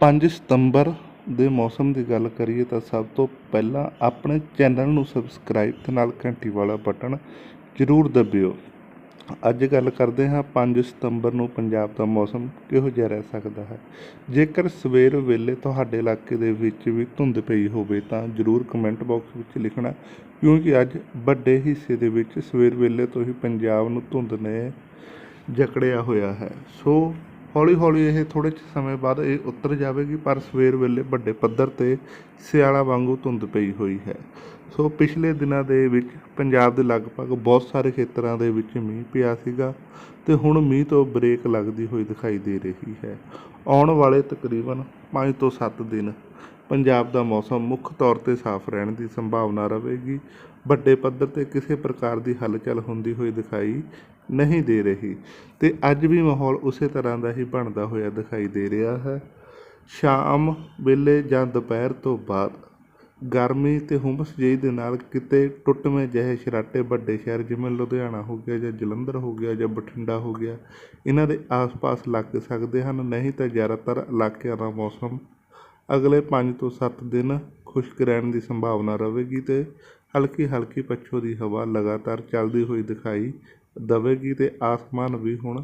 ਪੰਜ ਸਤੰਬਰ ਦੇ ਮੌਸਮ ਦੀ ਗੱਲ ਕਰੀਏ ਤਾਂ ਸਭ ਤੋਂ ਪਹਿਲਾਂ ਆਪਣੇ ਚੈਨਲ ਨੂੰ ਸਬਸਕ੍ਰਾਈਬ ਤੇ ਨਾਲ ਘੰਟੀ ਵਾਲਾ ਬਟਨ ਜ਼ਰੂਰ ਦਬਿਓ। ਅੱਜ ਗੱਲ ਕਰਦੇ ਹਾਂ 5 ਸਤੰਬਰ ਨੂੰ ਪੰਜਾਬ ਦਾ ਮੌਸਮ ਕਿਹੋ ਜਿਹਾ ਰਹਿ ਸਕਦਾ ਹੈ। ਜੇਕਰ ਸਵੇਰ ਵੇਲੇ ਤੁਹਾਡੇ ਇਲਾਕੇ ਦੇ ਵਿੱਚ ਵੀ ਧੁੰਦ ਪਈ ਹੋਵੇ ਤਾਂ ਜ਼ਰੂਰ ਕਮੈਂਟ ਬਾਕਸ ਵਿੱਚ ਲਿਖਣਾ, ਕਿਉਂਕਿ ਅੱਜ ਵੱਡੇ ਹਿੱਸੇ ਦੇ ਵਿੱਚ ਸਵੇਰ ਵੇਲੇ ਤੋਂ ਹੀ ਪੰਜਾਬ ਨੂੰ ਧੁੰਦ ਨੇ ਜਕੜਿਆ ਹੋਇਆ ਹੈ। ਸੋ ਹੌਲੀ ਹੌਲੀ ਇਹ ਥੋੜ੍ਹੇ ਸਮੇਂ ਬਾਅਦ ਇਹ ਉਤਰ ਜਾਵੇਗੀ, ਪਰ ਸਵੇਰ ਵੇਲੇ ਵੱਡੇ ਪੱਧਰ ਤੇ ਸਿਆਲਾਂ ਵਾਂਗੂ ਧੁੰਦ ਪਈ ਹੋਈ ਹੈ। ਸੋ ਪਿਛਲੇ ਦਿਨਾਂ ਦੇ ਵਿੱਚ ਪੰਜਾਬ ਦੇ ਲਗਭਗ ਬਹੁਤ ਸਾਰੇ ਖੇਤਰਾਂ ਦੇ ਵਿੱਚ ਮੀਂਹ ਪਿਆ ਸੀਗਾ ਤੇ ਹੁਣ ਮੀਂਹ ਤੋਂ ਬ੍ਰੇਕ ਲੱਗਦੀ ਹੋਈ ਦਿਖਾਈ ਦੇ ਰਹੀ ਹੈ। ਆਉਣ ਵਾਲੇ ਤਕਰੀਬਨ 5 ਤੋਂ 7 ਦਿਨ ਪੰਜਾਬ ਦਾ ਮੌਸਮ ਮੁੱਖ ਤੌਰ ਤੇ ਸਾਫ਼ ਰਹਿਣ ਦੀ ਸੰਭਾਵਨਾ ਰਹੇਗੀ। ਵੱਡੇ ਪੱਧਰ ਤੇ ਕਿਸੇ ਪ੍ਰਕਾਰ ਦੀ ਹਲਚਲ ਹੁੰਦੀ ਹੋਈ ਦਿਖਾਈ ਨਹੀਂ ਦੇ ਰਹੀ ਤੇ ਅੱਜ ਵੀ ਮਾਹੌਲ ਉਸੇ ਤਰ੍ਹਾਂ ਦਾ ਹੀ ਬਣਦਾ ਹੋਇਆ ਦਿਖਾਈ ਦੇ ਰਿਹਾ ਹੈ। ਸ਼ਾਮ ਵੇਲੇ ਜਾਂ ਦੁਪਹਿਰ ਤੋਂ ਬਾਅਦ ਗਰਮੀ ਅਤੇ ਹੁੰਮਸ ਜਿਹੀ ਦੇ ਨਾਲ ਕਿਤੇ ਟੁੱਟਵੇਂ ਜਿਹੇ ਸ਼ਰਾਟੇ ਵੱਡੇ ਸ਼ਹਿਰ, ਜਿਵੇਂ ਲੁਧਿਆਣਾ ਹੋ ਗਿਆ ਜਾਂ ਜਲੰਧਰ ਹੋ ਗਿਆ ਜਾਂ ਬਠਿੰਡਾ ਹੋ ਗਿਆ, ਇਹਨਾਂ ਦੇ ਆਸ-ਪਾਸ ਲੱਗ ਸਕਦੇ ਹਨ, ਨਹੀਂ ਤਾਂ ਜ਼ਿਆਦਾਤਰ ਇਲਾਕਿਆਂ ਦਾ ਮੌਸਮ ਅਗਲੇ 5 ਤੋਂ 7 ਦਿਨ ਖੁਸ਼ਕ ਰਹਿਣ ਦੀ ਸੰਭਾਵਨਾ ਰਹੇਗੀ ਤੇ ਹਲਕੀ ਹਲਕੀ ਪੱਛੋ ਦੀ ਹਵਾ ਲਗਾਤਾਰ ਚੱਲਦੀ ਹੋਈ ਦਿਖਾਈ ਦਵੇਗੀ ਤੇ ਆਸਮਾਨ ਵੀ ਹੁਣ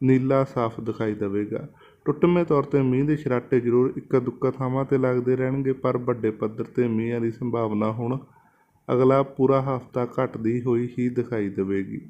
ਨੀਲਾ ਸਾਫ਼ ਦਿਖਾਈ ਦੇਵੇਗਾ। ਟੁੱਟਵੇਂ ਤੌਰ ਤੇ ਮੀਂਹ ਦੇ ਛਰਾਟੇ ਜ਼ਰੂਰ ਇੱਕਾ ਦੁੱਕਾ ਥਾਵਾਂ ਤੇ ਲੱਗਦੇ ਰਹਿਣਗੇ, ਪਰ ਵੱਡੇ ਪੱਧਰ ਤੇ ਮੀਂਹਾਂ ਦੀ ਸੰਭਾਵਨਾ ਹੁਣ ਅਗਲਾ ਪੂਰਾ ਹਫ਼ਤਾ ਘਟਦੀ ਹੋਈ ਹੀ ਦਿਖਾਈ ਦੇਵੇਗੀ।